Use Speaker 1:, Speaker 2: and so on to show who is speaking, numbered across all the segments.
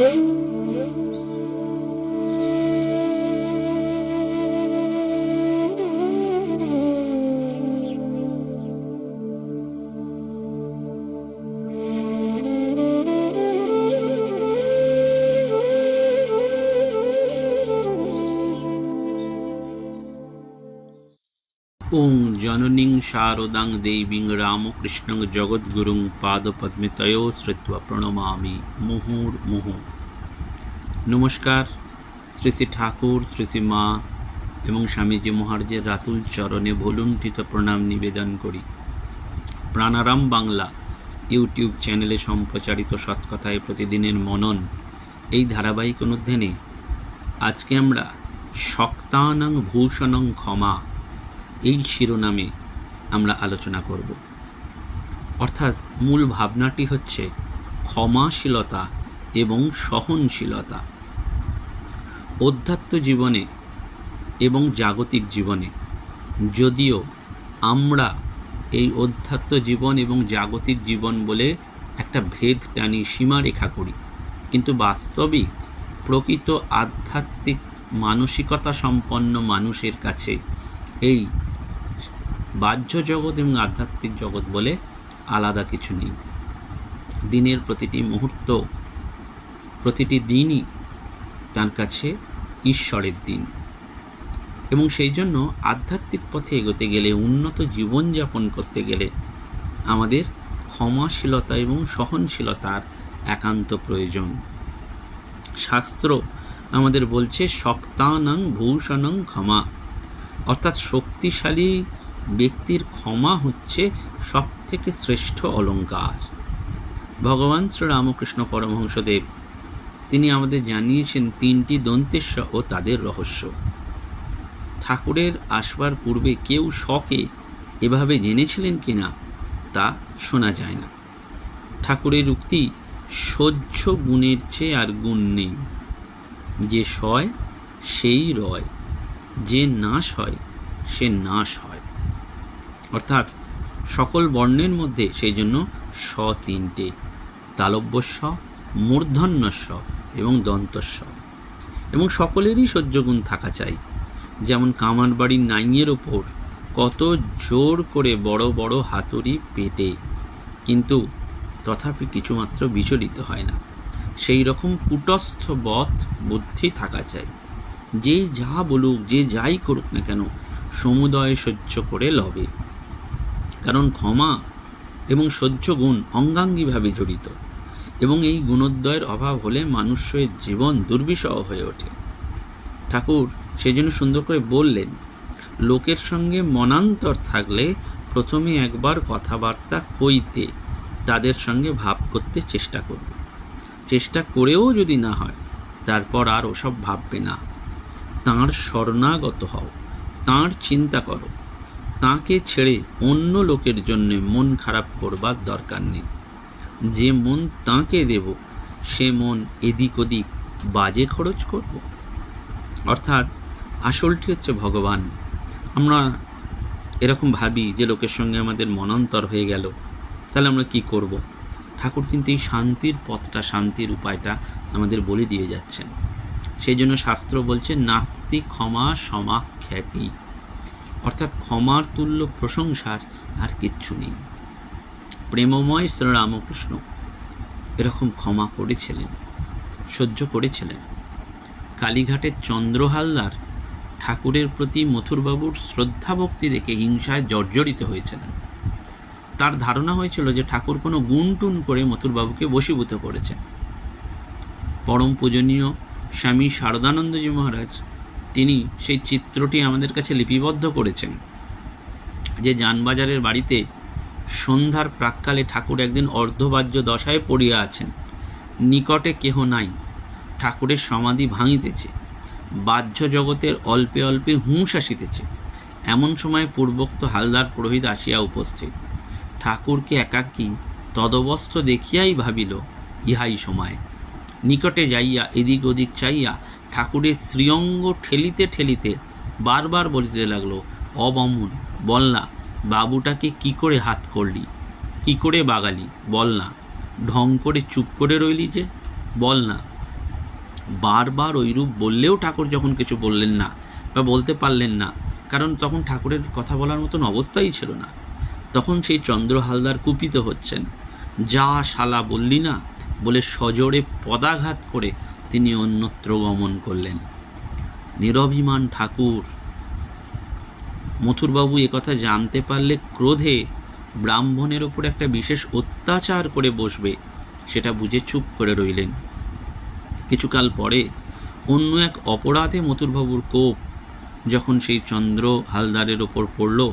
Speaker 1: ওং জননীং শারদাং দেবীং রামকৃষ্ণং জগদ্গুরুং পাদপদ্মে তয়ো শ্রুত্বা প্রণমামি মুহুর মুহু নমস্কার শ্রী শ্রী ঠাকুর শ্রী শ্রী মা এবং স্বামীজি মহারাজের রাতুল চরণে ভলুণ্ঠিত প্রণাম নিবেদন করি। প্রাণারাম বাংলা ইউটিউব চ্যানেলে সম্প্রচারিত সৎকথায় প্রতিদিনের মনন এই ধারাবাহিক অনুধ্যানে আজকে আমরা শক্তানাং ভূষণং ক্ষমা এই শিরোনামে আমরা আলোচনা করব। অর্থাৎ মূল ভাবনাটি হচ্ছে ক্ষমাশীলতা এবং সহনশীলতা। অধ্যাত্ম জীবনে এবং জাগতিক জীবনে যদিও আমরা এই অধ্যাত্ম জীবন এবং জাগতিক জীবন বলে একটা ভেদ টানি সীমারেখা করি, কিন্তু বাস্তবিক প্রকৃত আধ্যাত্মিক মানসিকতা সম্পন্ন মানুষের কাছে এই বাহ্য জগৎ এবং আধ্যাত্মিক জগৎ বলে আলাদা কিছু নেই। দিনের প্রতিটি মুহূর্ত, প্রতিটি দিনই তার কাছে ঈশ্বরের দিন। এবং সেই জন্য আধ্যাত্মিক পথে এগোতে গেলে, উন্নত জীবনযাপন করতে গেলে আমাদের ক্ষমাশীলতা এবং সহনশীলতার একান্ত প্রয়োজন। শাস্ত্র আমাদের বলছে, শক্তানাং ভূষণং ক্ষমা। অর্থাৎ শক্তিশালী ব্যক্তির ক্ষমা হচ্ছে সব থেকে শ্রেষ্ঠ অলঙ্কার। ভগবান শ্রীরামকৃষ্ণ পরমহংসদেব, তিনি আমাদের জানিয়েছেন তিনটি দন্তেশ্ব ও তাদের রহস্য। ঠাকুরের আসবার পূর্বে কেউ শখে এভাবে জেনেছিলেন কিনা তা শোনা যায় না। ঠাকুরের উক্তি সহ্য গুণের চেয়ে আর গুণ নেই। যে সয়, সেই রয়। যে নাশ হয়, সে নাশ হয়। অর্থাৎ সকল বর্ণের মধ্যে সেই জন্য স তিনটে তালব্যস্ব মূর্ধন্যস্ব এবং দন্তস্ব এবং সকলেরই সহ্যগুণ থাকা চাই। যেমন কামার বাড়ির নাইয়ের ওপর কত জোর করে বড় বড় হাতুড়ি পেটে, কিন্তু তথাপি কিছুমাত্র বিচলিত হয় না। সেই রকম কুটস্থ বধ বুদ্ধি থাকা চাই। যে যা বলুক, যে যাই করুক না কেন, সমুদয় সহ্য করে লবে। কারণ ক্ষমা এবং সহ্য গুণ অঙ্গাঙ্গিভাবে জড়িত এবং এই গুণোদ্বয়ের অভাব হলে মানুষের জীবন দুর্বিষহ হয়ে ওঠে। ঠাকুর সেজন্য সুন্দর করে বললেন, লোকের সঙ্গে মনান্তর থাকলে প্রথমে একবার কথাবার্তা কইতে তাদের সঙ্গে ভাব করতে চেষ্টা করবে। চেষ্টা করেও যদি না হয়, তারপর আর ওসব ভাববে না। তাঁর শরণাগত হও, তাঁর চিন্তা করো। তাকে ছেড়ে অন্য লোকের জন্য মন খারাপ করবার দরকার নেই। যে মন তাকে দেব, সে মন এদিক ওদিক বাজে খরচ করব। অর্থাৎ আসলটি হচ্ছে ভগবান। আমরা এরকম ভাবি যে লোকের সঙ্গে আমাদের মনান্তর হয়ে গেল, তাহলে আমরা কি করব? ঠাকুর কিন্তু এই শান্তির পথটা, শান্তির উপায়টা আমাদের বলে দিয়ে যাচ্ছেন। সেই জন্য শাস্ত্র বলছে, নাস্তি ক্ষমা সমা খ্যাতি অর্থাৎ ক্ষমার তুল্য প্রশংসার আর কিচ্ছু নেই। প্রেমময় শ্রীরামকৃষ্ণ এরকম ক্ষমা করেছিলেন, সহ্য করেছিলেন। কালীঘাটের চন্দ্রহালদার ঠাকুরের প্রতি মথুরবাবুর শ্রদ্ধা ভক্তি দেখে হিংসায় জর্জরিত হয়েছিলেন। তার ধারণা হয়েছিল যে ঠাকুর কোনো গুণটুন করে মথুরবাবুকে বশীভূত করেছেন। পরম পূজনীয় স্বামী শারদানন্দজি মহারাজ তিনি সেই চিত্রটি আমাদের কাছে লিপিবদ্ধ করেছেন, যে যানবাজারের বাড়িতে সন্ধ্যার প্রাককালে ঠাকুর একদিন অর্ধবাহ্য দশায় পড়িয়া আছেন। নিকটে কেহ নাই, ঠাকুরের সমাধি ভাঙিতেছে, বাহ্য জগতের অল্পে অল্পে হুঁশ আসিতেছে। এমন সময় পূর্বোক্ত হালদার পুরোহিত আসিয়া উপস্থিত। ঠাকুরকে একাকী তদবস্থ দেখিয়াই ভাবিল, ইহাই সময়। নিকটে যাইয়া এদিক ওদিক চাইয়া ঠাকুরের শ্রীঅঙ্গ ঠেলিতে ঠেলিতে বারবার বলিতে লাগল অবমন বল না, বাবুটাকে কি করে হাত করলি? কি করে বাগালি? বল না, ঢং করে চুপ করে রইলি যে, বল না। বারবার ওইরূপ বললেও ঠাকুর যখন কিছু বললেন না বা বলতে পারলেন না, কারণ তখন ঠাকুরের কথা বলার মতন অবস্থাই ছিল না। তখন সেই চন্দ্র হালদার কুপিত হচ্ছেন, যা শালা বললি না? বলে সজোরে পদাঘাত করে তিনি অন্যত্র গমন করলেন। নিরভিমান ঠাকুর, মথুরবাবু একথা জানতে পারলে ক্রোধে ব্রাহ্মণের ওপর একটা বিশেষ অত্যাচার করে বসবে, সেটা বুঝে চুপ করে রইলেন। কিছুকাল পরে অন্য এক অপরাধে মথুরবাবুর কোপ যখন সেই চন্দ্র হালদারের ওপর পড়ল,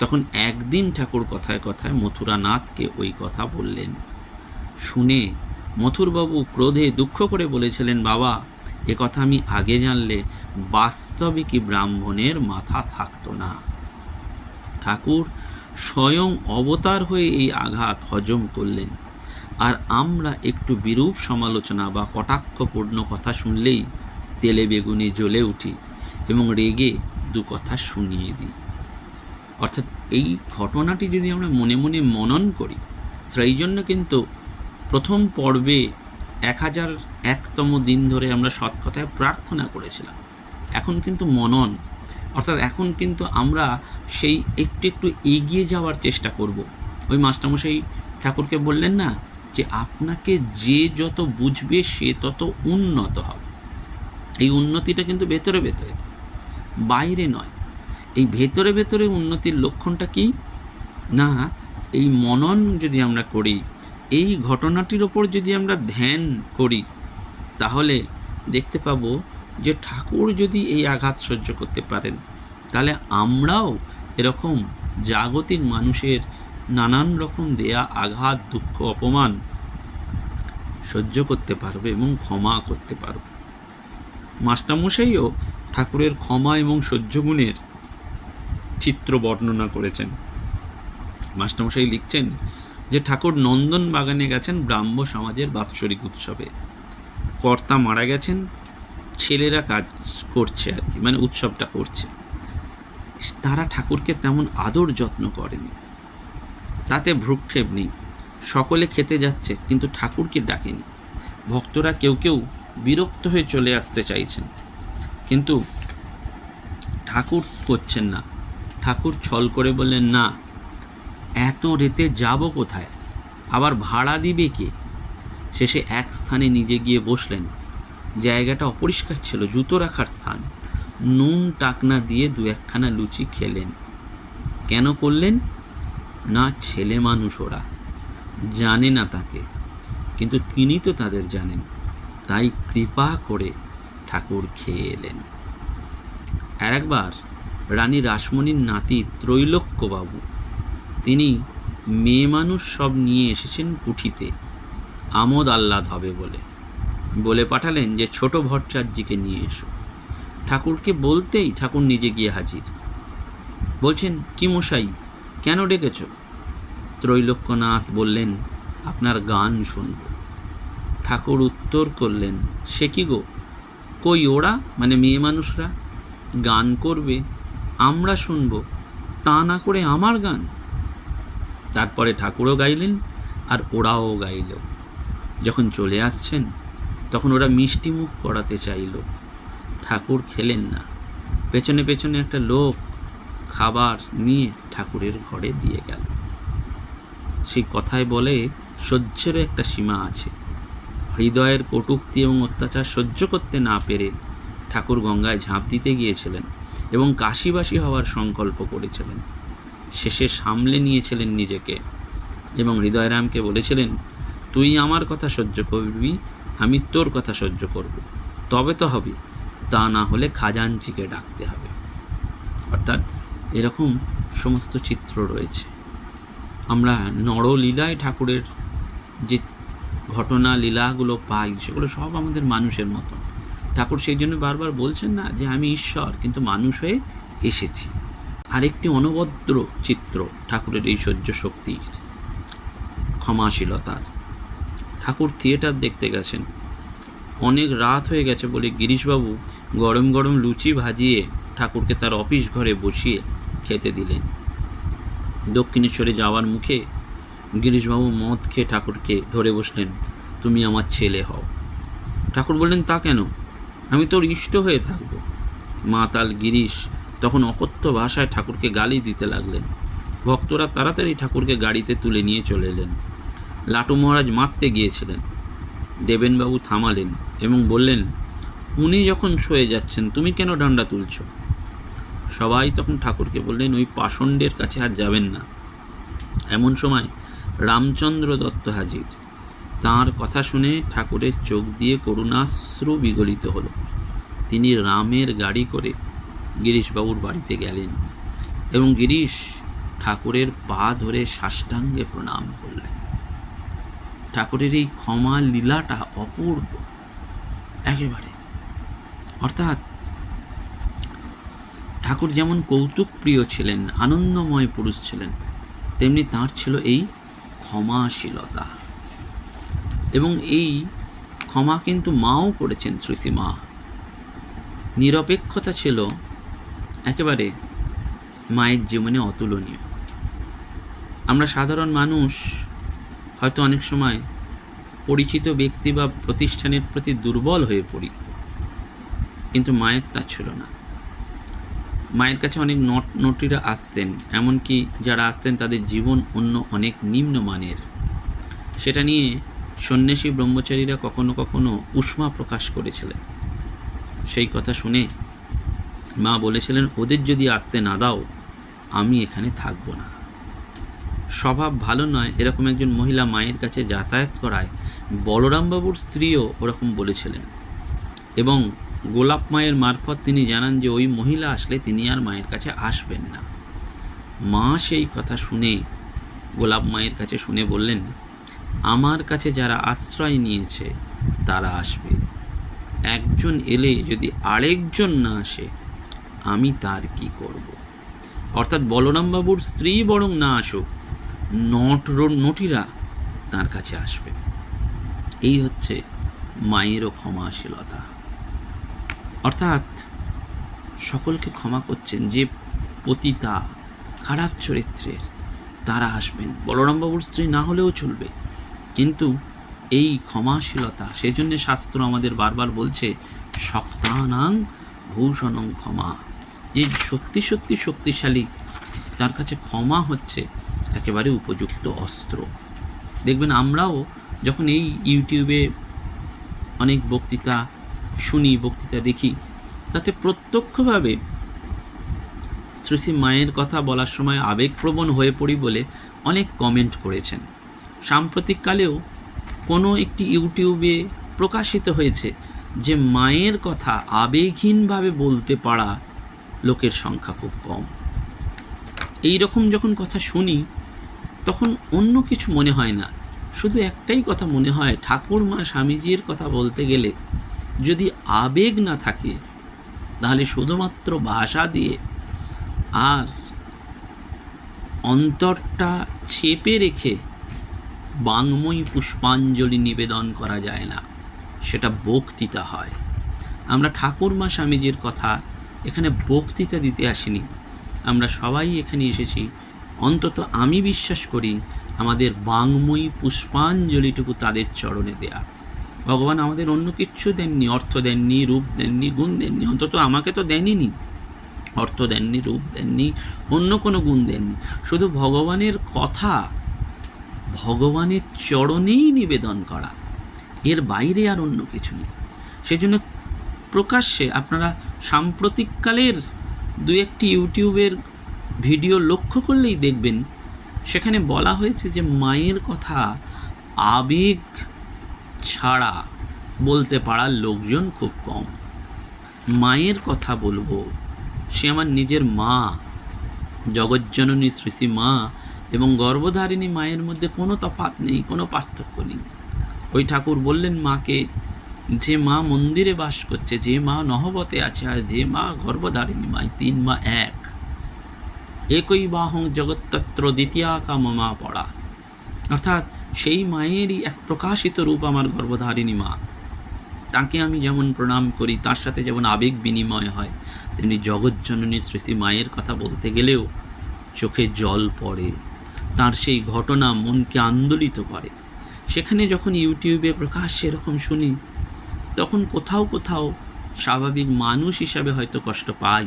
Speaker 1: তখন একদিন ঠাকুর কথায় কথায় মথুরানাথকে ওই কথা বললেন। শুনে মথুরবাবু ক্রোধে দুঃখ করে বলেছিলেন, বাবা, এ কথা আমি আগে জানলে বাস্তবে কি ব্রাহ্মণের মাথা থাকতো না? ঠাকুর স্বয়ং অবতার হয়ে এই আঘাত হজম করলেন। আর আমরা একটু বিরূপ সমালোচনা বা কটাক্ষপূর্ণ কথা শুনলেই তেলে বেগুনে জ্বলে উঠি এবং রেগে দু কথা শুনিয়ে দিই। অর্থাৎ এই ঘটনাটি যদি আমরা মনে মনে মনন করি, সেই জন্য কিন্তু প্রথম পর্বে এক হাজার একতম দিন ধরে আমরা সৎ কথায় প্রার্থনা করেছিলাম। এখন কিন্তু মনন, অর্থাৎ এখন কিন্তু আমরা সেই একটু একটু এগিয়ে যাওয়ার চেষ্টা করব। ওই মাস্টারমশাই ঠাকুরকে বললেন না যে, আপনাকে যে যত বুঝবে সে তত উন্নত হবে। এই উন্নতিটা কিন্তু ভেতরে ভেতরে, বাইরে নয়। এই ভেতরে ভেতরে উন্নতির লক্ষণটা কি? না, এই মনন যদি আমরা করি এই ঘটনাটির ওপর যদি আমরা ধ্যান করি, তাহলে দেখতে পাবো যে ঠাকুর যদি এই আঘাত সহ্য করতে পারেন, তাহলে আমরাও এরকম জাগতিক মানুষের নানান রকম দেয়া আঘাত, দুঃখ, অপমান সহ্য করতে পারবে এবং ক্ষমা করতে পারবে। মাস্টারমশাইও ঠাকুরের ক্ষমা এবং সহ্য গুণের চিত্র বর্ণনা করেছেন। মাস্টারমশাই লিখছেন যে ঠাকুর নন্দন বাগানে গেছেন ব্রাহ্ম সমাজের বাৎসরিক উৎসবে। কর্তা মারা গেছেন, ছেলেরা কাজ করছে আর কি মানে উৎসবটা করছে। তারা ঠাকুরকে তেমন আদর যত্ন করেনি। তাতে ভ্রুক্ষেপ নেই। সকলে খেতে যাচ্ছে, কিন্তু ঠাকুরকে ডাকেনি। ভক্তরা কেউ কেউ বিরক্ত হয়ে চলে আসতে চাইছেন। কিন্তু ঠাকুর করছেন না। ঠাকুর ছল করে বললেন, না এত রেতে যাব কোথায়? আবার ভাড়া দিবে কে? শেষে এক স্থানে নিজে গিয়ে বসলেন। জায়গাটা অপরিষ্কার ছিল, জুতো রাখার স্থান। নুন টাকনা দিয়ে দু একখানা লুচি খেলেন। কেন করলেন? না, ছেলে মানুষ ওরা। জানে না তাকে। কিন্তু তিনি তো তাদের জানেন। তাই কৃপা করে ঠাকুর খেয়ে এলেন। আর একবার রানী রাসমণির নাতি ত্রৈলোক্যবাবু তিনি মেয়ে মানুষ সব নিয়ে এসেছেন কুঠিতে। আমোদ আহ্লাদ হবে বলে। বলে পাঠালেন যে, ছোট ভট্টাচার্যকে নিয়ে এসো। ঠাকুরকে বলতেই ঠাকুর নিজে গিয়ে হাজির। বলছেন, কি মশাই, কেন ডেকেছ? ত্রৈলোক্যনাথ বললেন, আপনার গান শুনব। ঠাকুর উত্তর করলেন, সে কি গো? কই ওরা? মানে মেয়ে মানুষরা? গান করবে, আমরা শুনব। তা না করে আমার গান? তারপরে ঠাকুরও গাইলেন আর ওরাও গাইল। যখন চলে আসছেন, তখন ওরা মিষ্টি মুখ করাতে চাইল। ঠাকুর খেলেন না। পেছনে পেছনে একটা লোক খাবার নিয়ে ঠাকুরের ঘরে দিয়ে গেল। সেই কথায় বলে, সহ্যেরও একটা সীমা আছে। হৃদয়ের কটুক্তি এবং অত্যাচার সহ্য করতে না পেরে ঠাকুর গঙ্গায় ঝাঁপ দিতে গিয়েছিলেন এবং কাশিবাসী হওয়ার সংকল্প করেছিলেন। শেষে সামলে নিয়েছিলেন নিজেকে এবং হৃদয়রামকে বলেছিলেন, তুই আমার কথা সহ্য করবি, আমি তোর কথা সহ্য করব। তবে তো হবে, তা না হলে খাজাঞ্চিকে ডাকতে হবে। অর্থাৎ এরকম সমস্ত চিত্র রয়েছে। আমরা নরলীলায় ঠাকুরের যে ঘটনা লীলাগুলো পাই, সেগুলো সব আমাদের মানুষের মতো ঠাকুর সেই জন্য বারবার বলছেন না যে, আমি ঈশ্বর, কিন্তু মানুষ হয়ে এসেছি। আরেকটি অনবদ্র চিত্র ঠাকুরের এই সহ্য শক্তির ক্ষমাশীলতার। ঠাকুর থিয়েটার দেখতে গেছেন। অনেক রাত হয়ে গেছে বলে গিরিশবাবু গরম গরম লুচি ভাজিয়ে ঠাকুরকে তার অফিস ঘরে বসিয়ে খেতে দিলেন। দক্ষিণেশ্বরে যাওয়ার মুখে গিরিশবাবু মদ খেয়ে ঠাকুরকে ধরে বসলেন, তুমি আমার ছেলে হও। ঠাকুর বললেন, তা কেন? আমি তোর ইষ্ট হয়ে থাকব। মাতাল গিরিশ তখন অকথ্য ভাষায় ঠাকুরকে গালি দিতে লাগলেন। ভক্তরা তাড়াতাড়ি ঠাকুরকে গাড়িতে তুলে নিয়ে চলে এলেন। লাটু মহারাজ মারতে গিয়েছিলেন। দেবেনবাবু থামালেন এবং বললেন, উনি যখন সয়ে যাচ্ছেন, তুমি কেন ডান্ডা তুলছ? সবাই তখন ঠাকুরকে বললেন, ওই পাষণ্ডের কাছে আর যাবেন না। এমন সময় রামচন্দ্র দত্ত হাজির। তাঁর কথা শুনে ঠাকুরের চোখ দিয়ে করুণাশ্রু বিগলিত হল। তিনি রামের গাড়ি করে গিরিশবাবুর বাড়িতে গেলেন এবং গিরিশ ঠাকুরের পা ধরে সাষ্টাঙ্গে প্রণাম করলেন। ঠাকুরের এই ক্ষমা লীলাটা অপূর্ব, একেবারে। অর্থাৎ ঠাকুর যেমন কৌতুক প্রিয় ছিলেন, আনন্দময় পুরুষ ছিলেন, তেমনি তাঁর ছিল এই ক্ষমাশীলতা। এবং এই ক্ষমা কিন্তু মাও করেছেন শ্রীশ্রী মা। নিরপেক্ষতা ছিল একেবারে মায়ের জীবনে অতুলনীয়। আমরা সাধারণ মানুষ, হয়তো অনেক সময় পরিচিত ব্যক্তি বা প্রতিষ্ঠানের প্রতি দুর্বল হয়ে পড়ি। কিন্তু মায়ের তা ছিল না। মায়ের কাছে অনেক নট, নটিরা আসতেন, এমনকি যারা আসতেন তাদের জীবন অন্য অনেক নিম্নমানের সেটা নিয়ে সন্ন্যাসী ব্রহ্মচারীরা কখনো কখনো উষ্মা প্রকাশ করেছিলেন। সেই কথা শুনে মা বলেছিলেন, ওদের যদি আসতে না দাও, আমি এখানে থাকব না। স্বভাব ভালো নয়, এরকম একজন মহিলা মায়ের কাছে যাতায়াত করায় বলরামবাবুর স্ত্রীও ওরকম বলেছিলেন। এবং গোলাপ মায়ের মারফত তিনি জানান যে, ওই মহিলা আসলে তিনি আর মায়ের কাছে আসবেন না। মা সেই কথা শুনে, গোলাপ মায়ের কাছে শুনে বললেন, আমার কাছে যারা আশ্রয় নিয়েছে, তারা আসবে। একজন এলে যদি আরেকজন না আসে আমি তার কি করব। অর্থাৎ বলরামবাবুর স্ত্রী বরং না আসুক, নট নটিরা তার কাছে আসবে। এই হচ্ছে মায়েরও ক্ষমাশীলতা। অর্থাৎ সকলকে ক্ষমা করছেন যে পতিতা, খারাপ চরিত্রের তারা আসবেন। বলরামবাবুর স্ত্রী না হলেও চলবে। কিন্তু এই ক্ষমাশীলতা, সেই জন্যে শাস্ত্র আমাদের বারবার বলছে, শক্তানাং ভূষণং ক্ষমা। যে সত্যি সত্যি শক্তিশালী তার কাছে ক্ষমা হচ্ছে, একেবারে উপযুক্ত অস্ত্র। দেখবেন আমরাও যখন এই ইউটিউবে অনেক বক্তৃতা শুনি, বক্তৃতা দেখি, তাতে প্রত্যক্ষভাবে শ্রী শ্রী মায়ের কথা বলার সময় আবেগপ্রবণ হয়ে পড়ি বলে অনেক কমেন্ট করেছেন। সাম্প্রতিককালেও কোনো একটি ইউটিউবে প্রকাশিত হয়েছে যে মায়ের কথা আবেগহীনভাবে বলতে পারা লোকের সংখ্যা খুব কম। এই রকম যখন কথা শুনি, তখন অন্য কিছু মনে হয় না। শুধু একটাই কথা মনে হয় ঠাকুর মা স্বামীজির কথা বলতে গেলে যদি আবেগ না থাকে, তাহলে শুধুমাত্র ভাষা দিয়ে আর অন্তরটা চেপে রেখে বাংময়ী পুষ্পাঞ্জলি নিবেদন করা যায় না। সেটা বক্তৃতা হয়। আমরা ঠাকুরমা স্বামীজির কথা এখানে বক্তৃতা দিতে আসিনি। আমরা সবাই এখানে এসেছি। অন্তত আমি বিশ্বাস করি আমাদের বাংময়ী পুষ্পাঞ্জলিটুকু তাদের চরণে দেয়া। ভগবান আমাদের অন্য কিচ্ছু দেননি, অর্থ দেননি, রূপ দেননি, গুণ দেননি, অন্তত আমাকে তো দেনইনি অর্থ দেননি, রূপ দেননি, অন্য কোনো গুণ দেননি। শুধু ভগবানের কথা, ভগবানের চরণেই নিবেদন করা। এর বাইরে আর অন্য কিছু নেই। সেজন্য প্রকাশ্যে আপনারা সাম্প্রতিককালের দু একটি ইউটিউবের ভিডিও লক্ষ্য করলেই দেখবেন, সেখানে বলা হয়েছে যে মায়ের কথা আবেগ ছাড়া বলতে পারার লোকজন খুব কম। মায়ের কথা বলব, সে আমার নিজের মা, জগজ্জননী শ্রীশ্রী মা এবং গর্ভধারিণী মায়ের মধ্যে কোনো তফাৎ নেই, কোনো পার্থক্য নেই। ওই ঠাকুর বললেন, মাকে যে মা মন্দিরে বাস করছে, যে মা নহবতে আছে আর যে মা গর্ভধারিণী মা তিন মা এক। একই বাহং জগত্তত্র দ্বিতীয়া মা পড়া। অর্থাৎ সেই মায়েরই এক প্রকাশিত রূপ আমার গর্ভধারিণী মা। তাকে আমি যেমন প্রণাম করি, তার সাথে যেমন আবেগ বিনিময় হয়, তেমনি জগজ্জননী শ্রী মায়ের কথা বলতে গেলেও চোখে জল পড়ে। তার সেই ঘটনা মনকে আন্দোলিত করে। সেখানে যখন ইউটিউবে প্রকাশ সেরকম শুনি তখন কোথাও কোথাও স্বাভাবিক মানুষ হিসাবে হয়তো কষ্ট পাই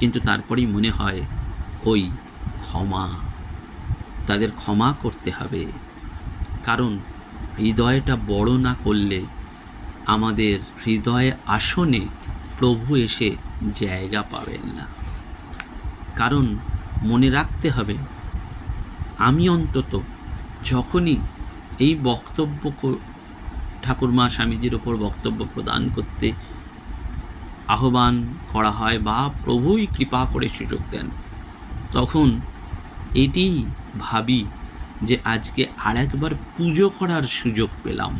Speaker 1: কিন্তু তারপরেই মনে হয়, ওই ক্ষমা, তাদের ক্ষমা করতে হবে। কারণ হৃদয়টা বড় না করলে আমাদের হৃদয়ে আসনে প্রভু এসে জায়গা পাবেন না। কারণ মনে রাখতে হবে, আমি অন্তত যখনই এই বক্তব্য ঠাকুরমা স্বামীজির ওপর বক্তব্য প্রদান করতে আহ্বান করা হয় বা প্রভুই কৃপা করে সুযোগ দেন। তখন এটি ভাবি যে আজকে আরেকবার পুজো করার সুযোগ পেলাম।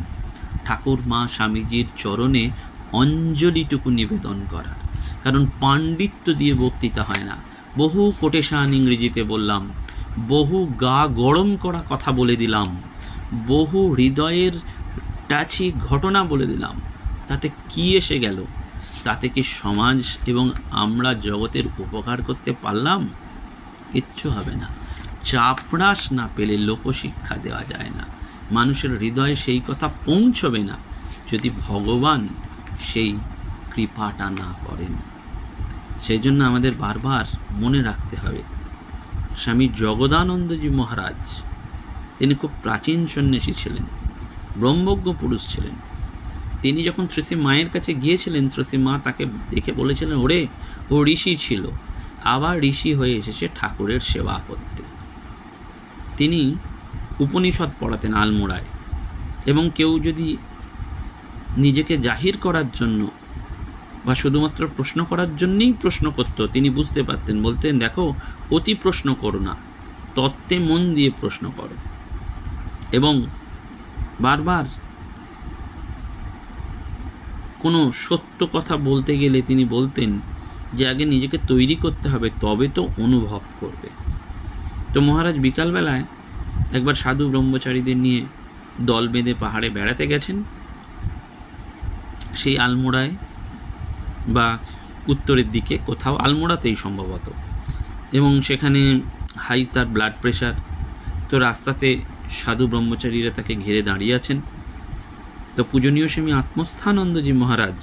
Speaker 1: ঠাকুর মা স্বামীজির চরণে অঞ্জলিটুকু নিবেদন করার। কারণ পাণ্ডিত্য দিয়ে বক্তৃতা হয় না। বহু কোটেশান ইংরেজিতে বললাম, বহু গা গরম করা কথা বলে দিলাম, বহু হৃদয়ের টাচি ঘটনা বলে দিলাম। তাতে কি এসে গেল? তাতে কি সমাজ এবং আমরা জগতের উপকার করতে পারলাম? কিচ্ছু হবে না। চাপড়াস না পেলে লোকশিক্ষা দেওয়া যায় না। মানুষের হৃদয়ে সেই কথা পৌঁছবে না, যদি ভগবান সেই কৃপাটা না করেন। সেই জন্য আমাদের বারবার মনে রাখতে হবে, স্বামী জগদানন্দজি মহারাজ, তিনি খুব প্রাচীন সন্ন্যাসী ছিলেন। ব্রহ্মজ্ঞ পুরুষ ছিলেন। তিনি যখন শ্রী মায়ের কাছে গিয়েছিলেন শ্রী মা তাকে দেখে বলেছিলেন, ওরে, ও ঋষি ছিল। আবার ঋষি হয়ে এসেছে ঠাকুরের সেবা করতে তিনি উপনিষদ পড়াতেন আলমোড়ায়। এবং কেউ যদি নিজেকে জাহির করার জন্য বা শুধুমাত্র প্রশ্ন করার জন্যেই প্রশ্ন করতো, তিনি বুঝতে পারতেন, বলতেন, দেখো, অতি প্রশ্ন করো না, তত্ত্বে মন দিয়ে প্রশ্ন করো। এবং বারবার কোনো সত্য কথা বলতে গেলে তিনি বলতেন যে আগে নিজেকে তৈরি করতে হবে, তবে তো অনুভব করবে। তো মহারাজ বিকালবেলায় একবার সাধু ব্রহ্মচারীদের নিয়ে দল বেঁধে পাহাড়ে বেড়াতে গেছেন। সেই আলমোড়ায় বা উত্তরের দিকে কোথাও, আলমোড়াতেই সম্ভবত। এবং সেখানে হাই তার ব্লাড প্রেশার, তো রাস্তাতে সাধু ব্রহ্মচারীরা তাকে ঘিরে দাঁড়িয়ে আছেন। তো পূজনীয় স্বামী আত্মস্থানন্দজি মহারাজ,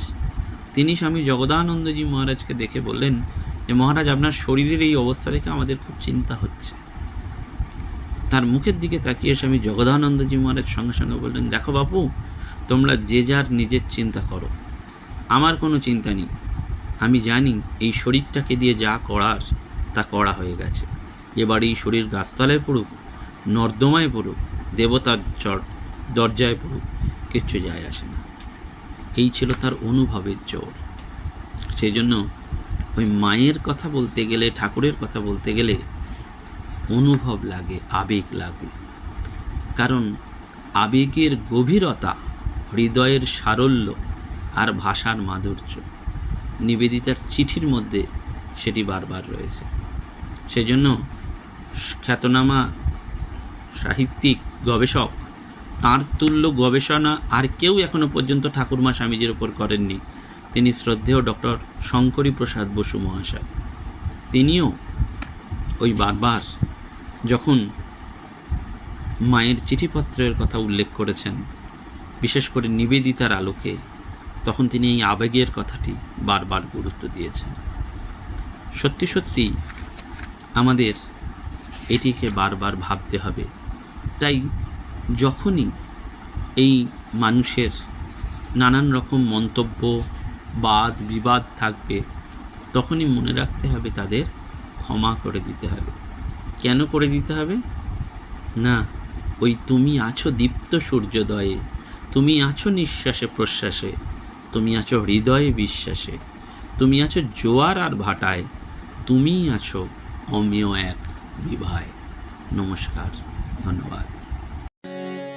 Speaker 1: তিনি স্বামী জগদানন্দজি মহারাজকে দেখে বললেন যে, মহারাজ, আপনার শরীরের এই অবস্থা দেখে আমাদের খুব চিন্তা হচ্ছে। তার মুখের দিকে তাকিয়ে স্বামী জগদানন্দজি মহারাজ সঙ্গে সঙ্গে বললেন, দেখো বাপু, তোমরা যে যার নিজের চিন্তা করো। আমার কোনো চিন্তা নেই। আমি জানি এই শরীরটাকে দিয়ে যা করার তা করা হয়ে গেছে। এবার এই শরীর গাছতলায় পড়ুক নর্দমায় পড়ুক, দেবতার চর দরজায় পড়ুক, কিচ্ছু যায় আসে না। এই ছিল তার অনুভবের জোর। সেই জন্য ওই মায়ের কথা বলতে গেলে, ঠাকুরের কথা বলতে গেলে অনুভব লাগে, আবেগ লাগে। কারণ আবেগের গভীরতা হৃদয়ের সারল্য আর ভাষার মাধুর্য। নিবেদিতার চিঠির মধ্যে সেটি বারবার রয়েছে। সেজন্য খ্যাতনামা সাহিত্যিক, গবেষক। তাঁর তুল্য গবেষণা আর কেউ এখনও পর্যন্ত ঠাকুরমা স্বামীজির ওপর করেননি। তিনি শ্রদ্ধেয় ডক্টর শঙ্করী প্রসাদ বসু মহাশয়। তিনিও ওই বারবার যখন মায়ের চিঠিপত্রের কথা উল্লেখ করেছেন, বিশেষ করে নিবেদিতার আলোকে, তখন তিনি এই আবেগের কথাটি বারবার গুরুত্ব দিয়েছেন। সত্যি সত্যি আমাদের এটিকে বারবার ভাবতে হবে। তাই যখনই এই মানুষের নানান রকম মন্তব্য, বাদ, বিবাদ থাকবে, তখনই মনে রাখতে হবে তাদের ক্ষমা করে দিতে হবে। কেন করে দিতে হবে? না, ওই তুমি আছো দীপ্ত সূর্যোদয়ে, তুমি আছো নিঃশ্বাসে প্রশ্বাসে, তুমি আছো হৃদয়ে বিশ্বাসে, তুমি আছো জোয়ার আর ভাটায়, তুমিই আছো অমেয় এক বিভায় নমস্কার, ধন্যবাদ।